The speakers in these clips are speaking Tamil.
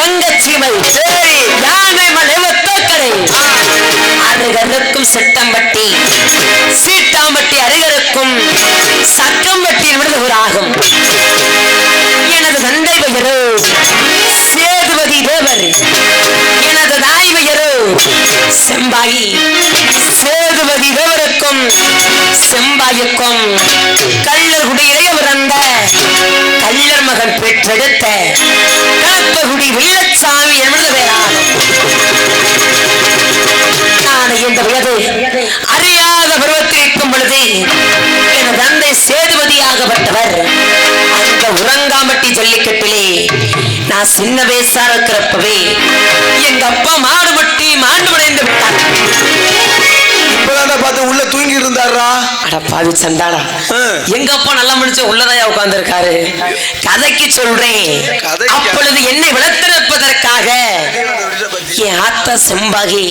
உறங்கச்சீமை சேரி யானை மலைவத்தக்கடை அருகருக்கும் செட்டம்பட்டி. சீட்டாம்பட்டி அருகருக்கும் சக்கம்பட்டி என்பது செம்பாயி. சேதுபதி தேவருக்கும் செம்பாயுக்கும் கள்ளகுடியிலே இளையவரந்த கள்ளர் மகன் பெற்றெடுத்த கலப்பகுடி வீரசாமி என்பது பெயராகும் நான் இந்த வயது அறியாத பருவத்தில் இருக்கும் பொழுது என் தந்தை சேதுபதியாகப்பட்டவர் அந்த உறங்காமட்டி சொல்லி நான் சின்ன வயசா இருக்கிறப்பவே எங்க அப்பா மாடுபட்டி மாண்டு அடைந்து விட்டார். இப்பதான் பார்த்து உள்ள தூங்கி இருந்தாரா அட பாவி சண்டாடா. எங்க அப்பா நல்ல மனுஷன் உள்ளதையா உட்கார்ந்திருக்காரு. கதைக்கு சொல்றேன்? அப்பொழுது என்னை வளர்த்திருப்பதற்காக ஆத்தா செம்பாகி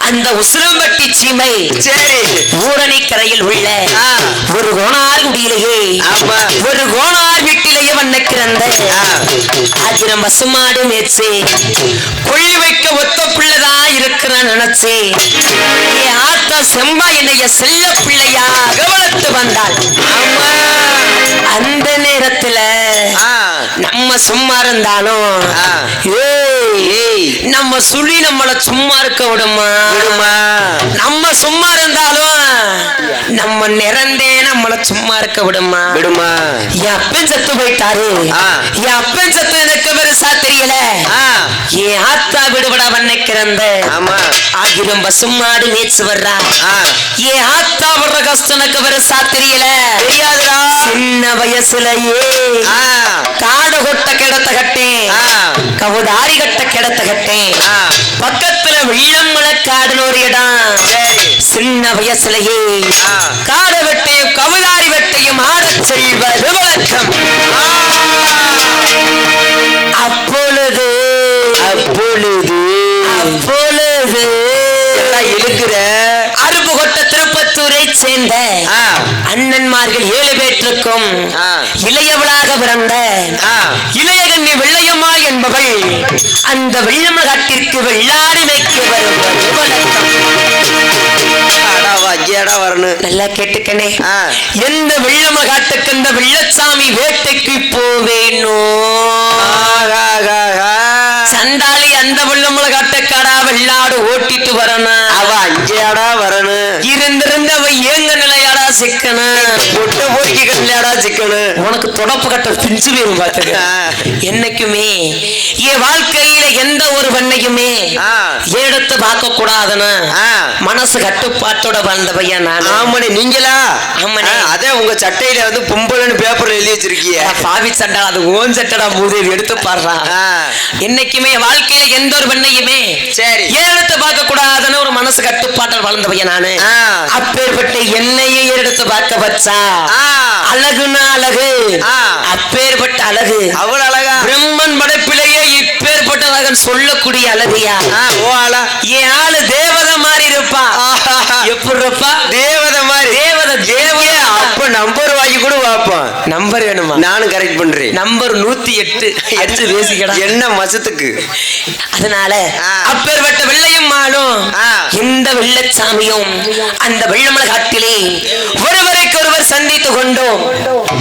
அந்த உசிலம்பட்டி சீமை சரி ஊரணிக்கரையில் உள்ள. ஒரு கோணார் குடியிலேயே. ஒரு கோணார் வீட்டிலேயே வண்ண கிறந்த ஆ. ஆயிரம் பசுமாடு மேய்ச்சி கொள்ளி வைக்க ஒத்த பிள்ளைதா இருக்கிறான் நினைச்சு ஆத்தா செம்பா என்னைய செல்ல பிள்ளையாக வளர்த்து வந்தாள் அந்த நேரத்துல. நம்ம சும்மா இருந்தாலும் ஆ. நம்ம சுழி நம்மள சும்மா இருக்க விடுமா? நம்ம சும்மா இருந்தாலும் நம்ம நிறந்தே நம்மள சும்மா இருக்க விடுமா? விடுமா? என் அப்பன் செத்து போயிட்டாரு. என் அப்பன் செத்து எனக்கு பெருசா தெரியல. என் ஆத்தா விடுபட வண்ண கிறந்த ஆமா. ஆகிரம் பசுமாடு மேய்ச்சி வர்றா. என் ஆத்தா வர்ற கஷ்டம் எனக்கு பெருசா தெரியல. தெரியாதுடா. சின்ன வயசுலயே ஆ. காடு கொட்ட கிடத்த கட்டேன். கவுதாரி கட்ட கிடத்த கட்டேன் ஆ. பக்கத்துல ஒரு இடம் சரி. சின்ன வயசுலயே. காடு வெட்டையும் கவுதாரி வெட்டையும் ஆடச் செல்வது வழக்கம் அப்பொழுது. அப்பொழுது. அப்பொழுது. இழுக்கிற கொட்ட திருப்பத்தூரை சேர்ந்த அண்ணன்மார்கள் ஏழு பேற்றுக்கும். இளையவளாக பிறந்த இளையகண்ணி வெள்ளையம்மா என்பவள் அந்த வெள்ளமகாட்டிற்கு வெள்ளாடி வைக்க வரணும் நல்லா கேட்டுக்கனே. எந்த வெள்ளமகாட்டுக்கு இந்த வெள்ளச்சாமி வேட்டைக்கு போவேனோ. சண்டாளி அந்த வெள்ளமலகாட்டுக்காடா வெள்ளாடு ஓட்டிட்டு வரணும். அவ அங்கேயாடா வரணும். இருந்திருந்து அவ ஏங்க சிக்கணும் பொட்டை பொறுக்கி கல்யாடா சிக்கனு உனக்கு தொடப்பு கட்ட பிஞ்சு வேணும் பார்த்துக்க ஆ. என்னைக்குமே என் வாழ்க்கையில எந்த ஒரு பெண்ணையுமே. எடுத்து பார்க்க கூடாதுன்னு. மனசு கட்டுப்பாட்டோட வாழ்ந்த பையன் நான் ஆமாண்ணே நீங்களா ஆமாண்ணே. ஆ, அதே உங்க சட்டையில வந்து பொம்பளைன்னு பேப்பர்ல எழுதி வச்சிருக்கீங்க பாவி சண்டா அது ஓன் சட்டடா மூதேவி எடுத்து பாடுறா ஆ. என்னைக்குமே என் வாழ்க்கையில எந்த ஒரு பெண்ணையுமே சரி எடுத்து பார்க்க கூடாதுன்னு ஒரு மனசு கட்டுப்பாட்டில் வளர்ந்த பையன் நானு. அப்பேற்பட்ட என்னையே எடுத்து பார்க்க வச்சா ஆ. அழகுனா அழகு. அப்பேற்பட்ட அழகு. அவ்வளவு அழகா. பிரம்மன் படைப்பிலேயே இப்பேற்பட்ட அழகன் சொல்லக்கூடிய அழகியா? ஓ ஆளா. என் ஆளு தேவதை மாதிரி இருப்பா. எப்படி இருப்பா தேவதை மாதிரி. தேவதை தேவதை அப்ப நம்பர் பார்ப்போம் நம்பர் வேணுமா? நானும் கரெக்ட் பண்றேன். நம்பர் நூத்தி எட்டு. அடிச்சு பேசிக்கடா. என்ன மசத்துக்கு? அதனால. அப்பேற்பட்ட வெள்ளையம்மாளும். இந்த வெள்ளச்சாமியும் அந்த வெள்ளமலை காட்டிலே ஒருவருக்கு ஒருவர் சந்தித்து கொண்டோம்.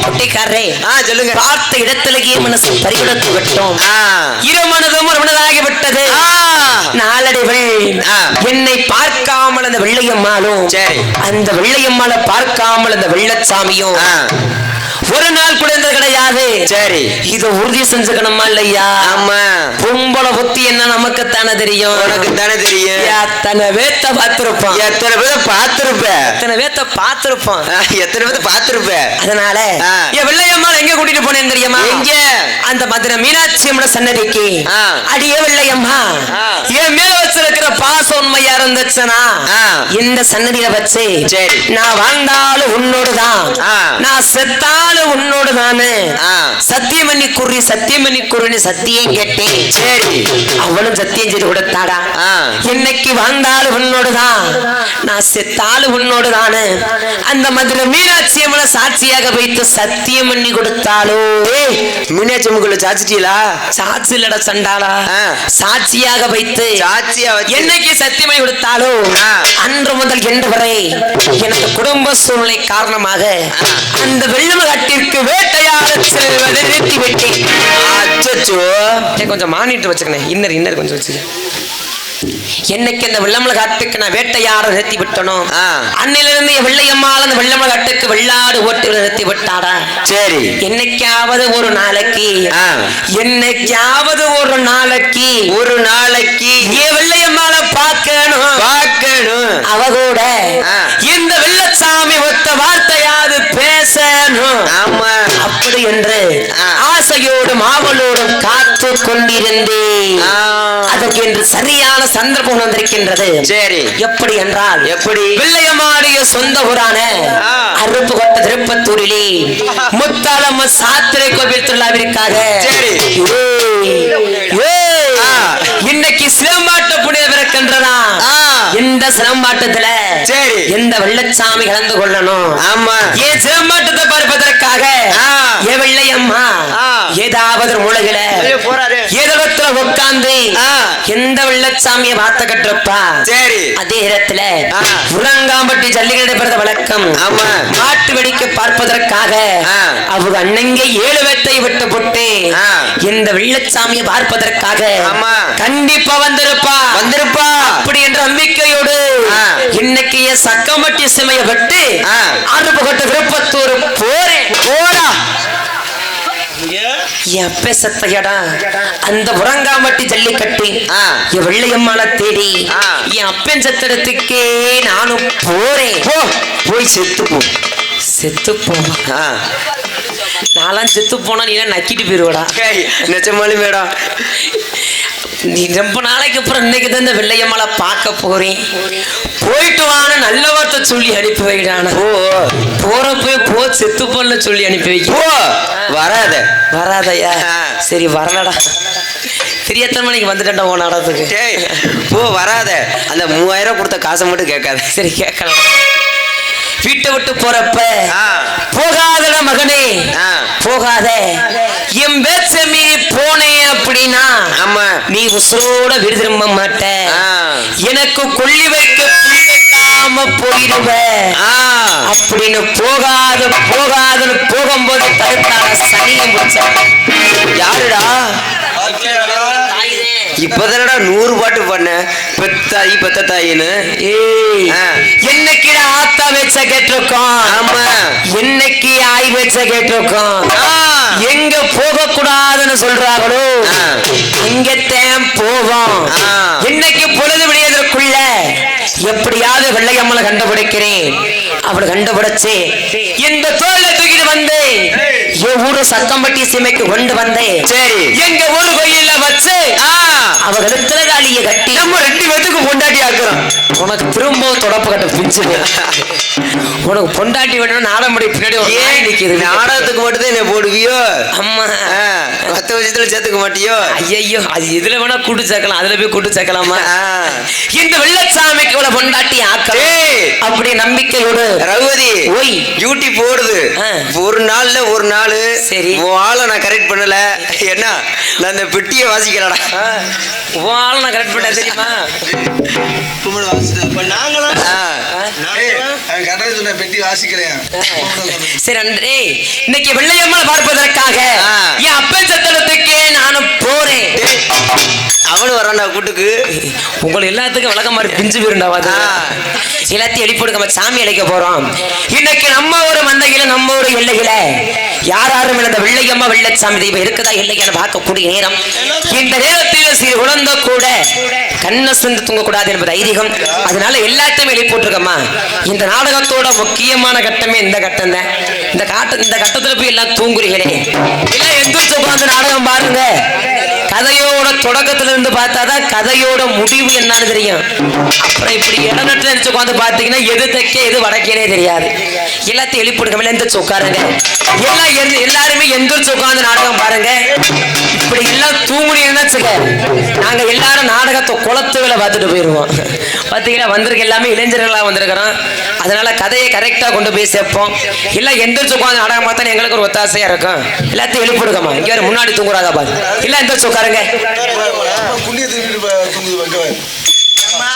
குட்டிக்காரரே சொல்லுங்க. பார்த்த இடத்திலேயே மனசு பறிகொடுத்து விட்டோம் ஆ. இருமனதும் ஒருமனதாகி விட்டது ஆ. நாளடைவில். என்னை பார்க்காமல் அந்த வெள்ளையம்மாளும். அந்த வெள்ளையம்மாளை பார்க்காமல் அந்த வெள்ளச்சாமியும் ஒரு நாள் கூட இருந்தது கிடையாது சரி இதை உறுதி செஞ்சுக்கணுமா இல்லையா ஆமா பொம்பளை புத்தி என்ன நமக்கு தானே தெரியும் உனக்கு தானே தெரியும் எத்தனை பேத்த பார்த்திருப்பான் எத்தனை பேரை பார்த்திருப்ப எத்தனை பேத்த பார்த்திருப்பான் எத்தனை பேரை பார்த்திருப்ப அதனால. என் வெள்ளையம்மாள் எங்க கூட்டிட்டு போனேன் தெரியுமா எங்க? அந்த மதுரை மீனாட்சி அம்மன் சன்னதிக்கு. அடியே வெள்ளையம்மா. என் மேல வச்சிருக்கிற பாசம் உண்மையா இருந்துச்சுன்னா. இந்த சன்னதியில வச்சு சரி. நான் வாழ்ந்தாலும் உன்னோடுதான். நான் செத்தாலும் உன்னோடு தானே ஆ. குறி சத்தியமணி குறின்னு சத்தியம் கேட்டேன். சரி அவளும் சத்தியம் செய்து கொடுத்தாடா. என்னைக்கு வாழ்ந்தாலும் உன்னோடுதான் நான் செத்தாலும் உன்னோடுதானு அந்த மதுரை மீனாட்சி அம்மனை சாட்சியாக வைத்து சத்தியம் பண்ணி கொடுத்தாலோ மீனாட்சி அம்முக்குள்ள சாச்சிட்டீங்களா சாட்சி இல்லடா சண்டாளா. சாட்சியாக வைத்து சாட்சியா என்னைக்கு சத்தியமணி கொடுத்தாலோ ஆ. அன்று முதல் என்று வரை எனக்கு குடும்ப சூழ்நிலை காரணமாக. அந்த வெள்ளமகாட்டிற்கு வேட்டையாட செல்வதை நிறுத்தி ஏய், கொஞ்சம் மானிட்டு வச்சுக்கணே இன்னர் இன்னர் கொஞ்சம் வச்சுக்க. என்னைக்கு அந்த வெள்ளமல காட்டுக்கு நான் வேட்டையாட நிறுத்தி விட்டனோ. அன்னிலிருந்து வெள்ளையம்மாள் அந்த வெள்ளமல காட்டுக்கு வெள்ளாடு ஓட்டு நிறுத்தி விட்டாடா. சரி. என்னைக்காவது ஒரு நாளைக்கு. என்னைக்காவது ஒரு நாளைக்கு ஒரு நாளைக்கு. என் வெள்ளையம்மாள பார்க்கணும். பார்க்கணும். அவ கூட வெள்ளச்சாமி ஒத்த வார்த்தையாவது பேசணும் ஆமா அப்படி என்று. ஆசையோடும் ஆவலோடும் காத்து கொண்டிருந்தேன். அதற்கு என்று சரியான சந்தர்ப்பம் வந்திருக்கின்றது சரி எப்படி என்றால் எப்படி வெள்ளையம்மாடைய சொந்த ஊரான ஆ. அருப்புக்கோட்டை திருப்பத்தூரிலே முத்தாளம்ம சாத்திரை கோவில் திருவிழாவிற்காக சரி. இந்த சிலம்பாட்டத்துல சரி. எந்த வெள்ளச்சாமி கலந்து கொள்ளணும் ஆமா ஏன் சிலம்பாட்டத்தை பார்ப்பதற்காக. ஏ வெள்ளையம்மா. ஏதாவது போறாரு ஏதத்துல உட்கார்ந்து. எந்த வெள்ளச்சாமிய வார்த்தை கட்டுறப்பா சரி அதே இடத்துல ஆ. உரங்காம்பட்டி ஜல்லிக்கட்டு பிறந்த வழக்கம் ஆமா. மாட்டு வெடிக்க பார்ப்பதற்காக. அவங்க அண்ணங்க ஏழு வேட்டை விட்டு போட்டு. இந்த வெள்ளச்சாமியை பார்ப்பதற்காக ஆமா. கண்டிப்பா வந்திருப்பா வந்திருப்பா நம்பிக்கையோடு. இன்னைக்கு என் சக்கமட்டி சிமைய விட்டு ஆ. அருப்புக்கோட்டை விருப்பத்தூர் போறேன் போடா என் அப்பே சத்தையடா அந்த உரங்காமட்டி ஜல்லிக்கட்டு. என் வெள்ளையம்மாள தேடி. என் அப்பன் சத்திரத்துக்கே நானும் போறேன் போ போய் செத்து போ செத்து போவா. நான்லாம் செத்து போனா நீ நக்கிட்டு போயிருவடா ஏய், நிஜமாலு மேடம் நீ ரொம்ப நாளைக்கு அப்புறம் இன்னைக்கு தான் இந்த வெள்ளையம்மாளை பார்க்க போறேன். போயிட்டு வான்னு நல்ல வார்த்தை சொல்லி அனுப்பி வைடானா போ. போறப்ப போ செத்து போன்னு சொல்லி அனுப்பி வைக்க. போ. வராத. வராதயா. சரி வரலடா. திரியத்தனை மணிக்கு வந்துட்டேன்டா உன் நாடகத்துக்கு? டேய் போ வராத. அந்த மூவாயிரம் கொடுத்த காசை மட்டும் கேட்காத. சரி கேட்கலாம் வீட்டை விட்டு போறப்ப ஆ. போகாதடா மகனே ஆ. போகாத. என் பேச்ச மீறி போனே அப்படின்னா ஆமா. நீ உசுரோட வீடு திரும்ப மாட்ட. எனக்கு கொள்ளி வைக்க இல்லாம போயிடுவ ஆ. அப்படின்னு போகாத போகாதன்னு போகும்போது தடுத்தார சனியம் பிடிச்ச யாருடா? இப்பதானடா நூறு பாட்டு பண்ண பெத்தாயி பெத்த தாயின்னு. என்னைக்குடா ஆத்தா வச்ச கேட்டிருக்கோம் ஆமா. என்னைக்கு ஆய் வச்ச கேட்டிருக்கோம். எங்க போக கூடாதுன்னு சொல்றாங்களோ? ஆ. அங்கத்தான் போவோம். ஆ. இன்னைக்கு பொழுது விடியதற்குள்ள எப்படியாவது வெள்ளையம்மளை கண்டுபிடிக்கிறேன். அவளை கண்டுபிடிச்சு இந்த தோலை தூக்கிட்டு வந்து ஊரு சக்கம்பட்டி சீமைக்கு கொண்டு வந்தேன் சரி. எங்க ஊர் கோயில்ல வச்சு அவ கழுத்துல தாலியை கட்டி நம்ம ரெண்டு பேத்துக்கு பொண்டாட்டி ஆக்குறோம் உனக்கு திரும்ப தொடப்பு கட்ட பிஞ்சு உனக்கு பொண்டாட்டி வேணும் நாடமுடி பின்னாடி ஏன் நிக்குது. நாடகத்துக்கு மட்டும் என்ன போடுவியோ? அம்மா. மத்த விஷயத்துல சேர்த்துக்க மாட்டியோ? ஐயோ அது எதுல வேணா கூட்டு சேர்க்கலாம் அதுல போய் கூட்டு சேர்க்கலாமா. இந்த வெள்ளச்சாமிக்கு இவ்வளவு பொண்டாட்டி ஆக்கலாம் ஏய், அப்படி நம்பிக்கையோடு. ரகுபதி ஓய். டியூட்டி போடுது. ஒரு நாள்ல ஒரு நாள். சரி. ஆளை நான் கரெக்ட் பண்ணல. என்ன? நான் இந்த பெட்டியை வாசிக்கலடா உன் நான் கரெக்ட் பண்ண தெரியுமா? ஆ. பெட்டி வாசிக்கிறேன் சரி அன்றே இன்னைக்கு வெள்ளையம்மா பார்ப்பதற்காக. என் அப்பன் நானும் போறேன். அவனும் வரான்டா கூட்டுக்கு. உங்களை எல்லாத்துக்கும் விளக்க மாதிரி பிஞ்சு போயிருண்டாவாது. எல்லாத்தையும் எழுப்பிடுக்க நம்ம சாமி அழைக்க போறோம். இன்னைக்கு நம்ம ஒரு மந்தையில நம்ம ஒரு எல்லையில யார் யாரும் இந்த வெள்ளையம்மா வெள்ளச்சாமி தெய்வம் இருக்குதா இல்லையான பார்க்கக்கூடிய நேரம். இந்த நேரத்தில் சிறு குழந்தை கூட கண்ணை சிந்து தூங்கக்கூடாது என்பது ஐதீகம். அதனால எல்லாத்தையுமே எழுப்பி போட்டிருக்கம்மா இந்த நாடகத்தோட முக்கியமான கட்டமே இந்த கட்டம் தான். இந்த காட்ட இந்த கட்டத்தில் போய் எல்லாம் தூங்குறீங்களே. எல்லாம் எந்திரிச்சு உட்காந்து நாடகம் பாருங்க. தொடக்கத்துல பக்கத்துல இருந்து பார்த்தாதான் கதையோட முடிவு என்னன்னு தெரியும். அப்புறம் இப்படி இடநட்டுல நினைச்சு உட்காந்து பாத்தீங்கன்னா எது தெற்கே எது வடக்கேனே தெரியாது. எல்லாத்தையும் எழுப்பிடுங்க எந்திரிச்சு உட்காருங்க. எல்லாம் எந்த- எல்லாருமே எந்திரிச்சு உட்காந்து நாடகம் பாருங்க. இப்படி எல்லாம் தூங்குனீங்கன்னா வச்சுக்க நாங்க எல்லாரும் நாடகத்தை குளத்துகளை பார்த்துட்டு போயிருவோம். பாத்தீங்கன்னா வந்திருக்க எல்லாமே இளைஞர்களா வந்திருக்கிறோம். அதனால கதையை கரெக்டா கொண்டு போய் சேர்ப்போம். எல்லாம் எந்திரிச்சு உட்காந்து நாடகம் பார்த்தா எங்களுக்கு ஒரு ஒத்தாசையா இருக்கும். எல்லாத்தையும் எழுப்பிடுங்கம்மா இங்க முன்னாடி தூங்குறாதா பாரு. எல்லாம் எந்திரிச்சு உட்காருங்க. புண்ணிய திருப்பி தூங்குது அம்மா,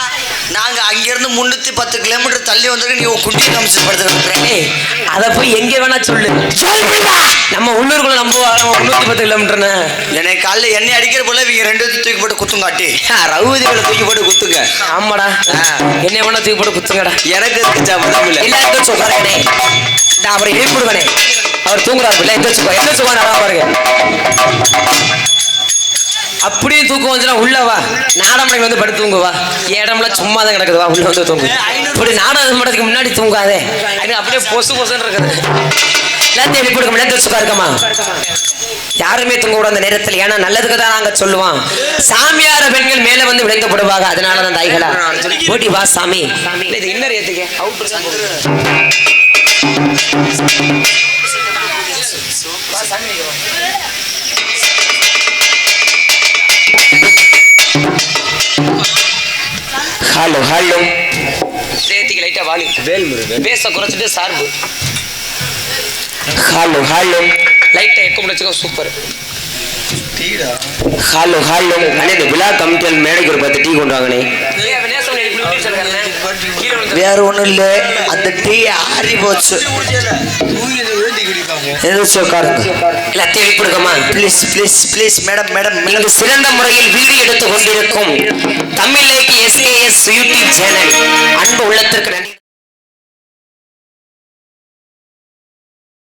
நாங்க அங்கிருந்து முன்னூத்தி பத்து கிலோமீட்டர் தள்ளி வந்திருக்கு நீ உன் குண்டியை காமிச்சு படுத்துக்கிட்டு ஏய், அத போய் எங்க வேணா சொல்லு. நம்ம உள்ளூருக்குள்ள நம்ம முன்னூத்தி பத்து கிலோமீட்டர்னு எனக்கு காலைல எண்ணெய் அடிக்கிற போல இவங்க ரெண்டு பேரும் தூக்கி போட்டு குத்தும் காட்டி ரவுதிகளை தூக்கி போட்டு குத்துங்க. ஆமாடா. என்ன வேணா தூக்கி போட்டு குத்துங்கடா. எனக்கு உட்காருங்கண்ணே நான் அவரை எழுப்பிடுவேனே அவர் தூங்குறாரு இல்ல உட்காரு. எந்திரிச்சு உட்காரு நல்லா பாருங்க. அப்படியே தூக்கம் வந்துச்சுன்னா உள்ள வா. நாடகம் வந்து படுத்து தூங்கு வா இடம்லாம் சும்மா தான் கிடக்குது. வா உள்ள வந்து தூங்கு. இப்படி நாடகம் மடத்துக்கு முன்னாடி தூங்காதே. எனக்கு அப்படியே பொசு பொசுன்னு இருக்குது. எல்லாத்தையும் எழுப்பி கொடுக்க முடியாது வச்சுக்காருக்கமா யாருமே தூங்க கூடாது அந்த நேரத்தில். ஏன்னா நல்லதுக்கு தான் நாங்க சொல்லுவோம். சாமியார பெண்கள் மேல வந்து விளைந்தப்படுவாங்க அதனால தான் தாய்களா. ஓடி வா சாமி. இது இன்னர் ஏத்துக்க. அவுட்டர் ஹலோ ஹலோ சேர்த்திக்கு லைட்டா வாலி வேல்முருகன். பேச குறைச்சிட்டு சார்பு. ஹலோ ஹலோ லைட்டா எக்க முடிச்சுக்கோ சூப்பர் டீடா. ஹலோ ஹலோ அண்ணே இந்த விழா கமிட்டியால் மேடைக்கு ஒரு பத்து டீ கொண்டு வாங்கண்ணே வேற ஒண்ணும் இல்ல. அந்த டீ ஆறி போச்சு. Please please please madam madam இங்கு சிறந்த முறையில் வீடியோ எடுத்துக் கொண்டிருக்கும் தமிழேக்கு எஸ்ஏஎஸ் யூடியூப் சேனல் அன்பு உள்ளத்திற்கு நன்றி.